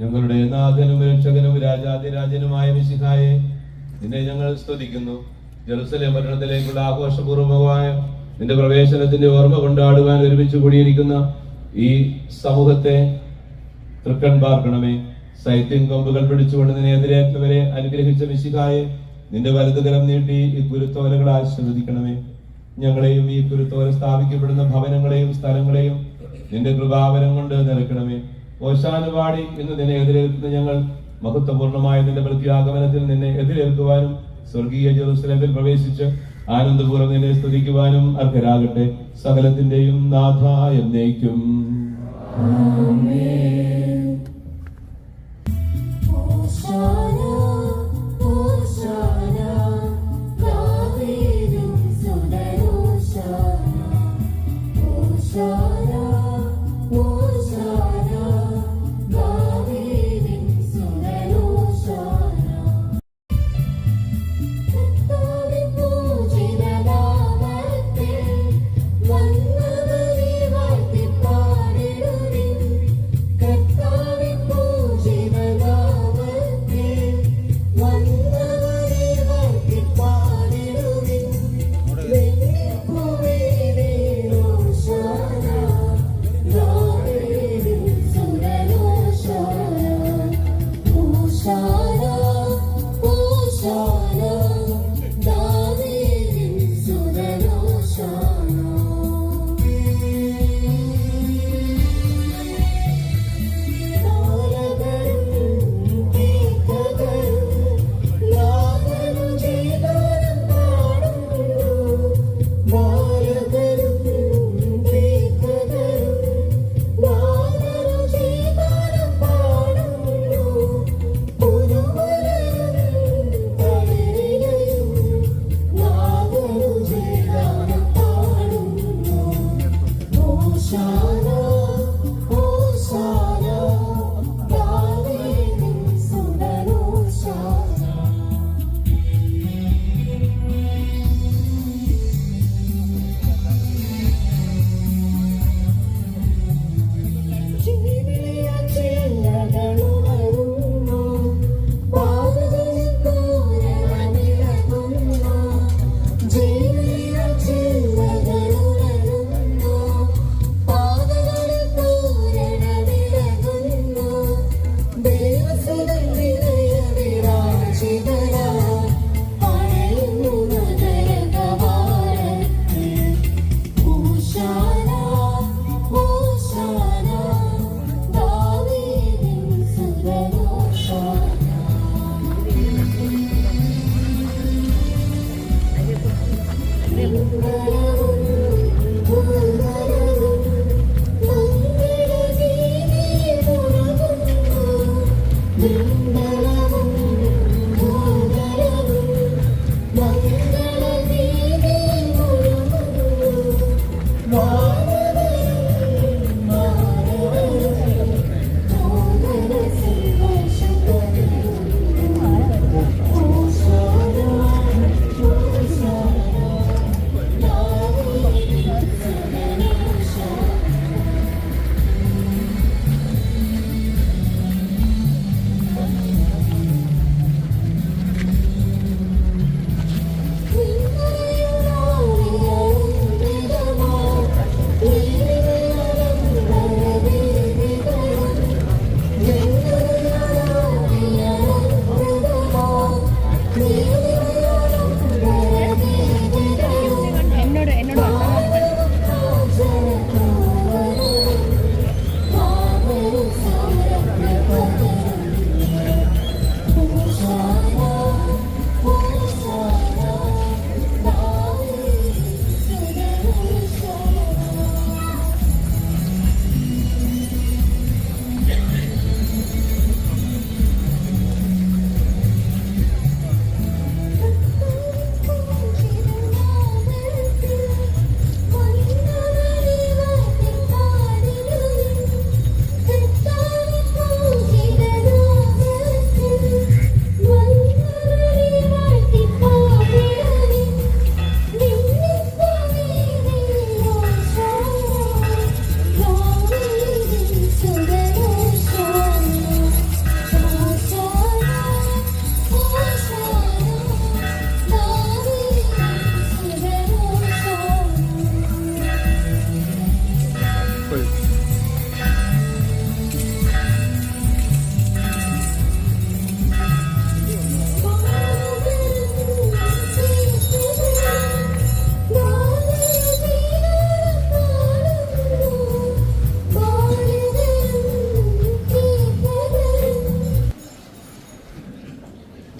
ഞങ്ങളുടെ നാഥനും രക്ഷകനും രാജാതിരാജനുമായ മിശിഹായെ നിന്നെ ഞങ്ങൾ സ്തുതിക്കുന്നു. ജെറുസലേം മരണത്തിലേക്കുള്ള ആഘോഷപൂർവമായ നിന്റെ പ്രവേശനത്തിന്റെ ഓർമ്മ കൊണ്ടാടുവാൻ ഒരുമിച്ച് കൂടിയിരിക്കുന്ന ഈ സമൂഹത്തെ തൃക്കൺ പാർക്കണമേ സൈത്യം കൊമ്പുകൾ പിടിച്ചുകൊണ്ട് നിന്നെ എതിരേറ്റവരെ അനുഗ്രഹിച്ച മിശിഹായെ നിന്റെ വലതുകരം നീട്ടി ഈ ഗുരുത്തോലകൾ ആശീർവദിക്കണമേ. ഞങ്ങളെയും ഈ ഗുരുത്തോല സ്ഥാപിക്കപ്പെടുന്ന ഭവനങ്ങളെയും സ്ഥലങ്ങളെയും നിന്റെ കൃപാവനം കൊണ്ട് നിറയ്ക്കണമേ. ഓശാനുപാടി എന്ന് നിന്നെ എതിരേൽക്കുന്ന ഞങ്ങൾ മഹത്വപൂർണമായ നിന്റെ പ്രത്യാഗമനത്തിൽ നിന്നെ എതിരേൽക്കുവാനും സ്വർഗീയ ജെറുസലേമിൽ പ്രവേശിച്ച് ആനന്ദപൂർവം നിന്നെ സ്തുതിക്കുവാനും അർഹരാകട്ടെ. സകലത്തിന്റെയും നാഥ എന്നേക്കും. ഓശാന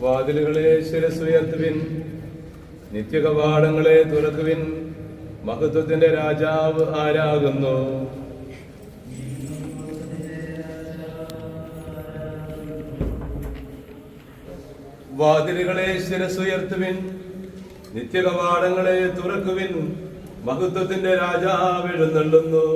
വാതിലുകളെ ശിരസുയർത്തുവിൻ നിത്യകവാടങ്ങളെ തുറക്കുവിൻ മഹത്വത്തിന്റെ രാജാവ് ആരാകുന്നു? വാതിലുകളെ ശിരസുയർത്തുവിൻ നിത്യകവാടങ്ങളെ തുറക്കുവിൻ മഹത്വത്തിന്റെ രാജാവ് എഴുന്നള്ളുന്നു.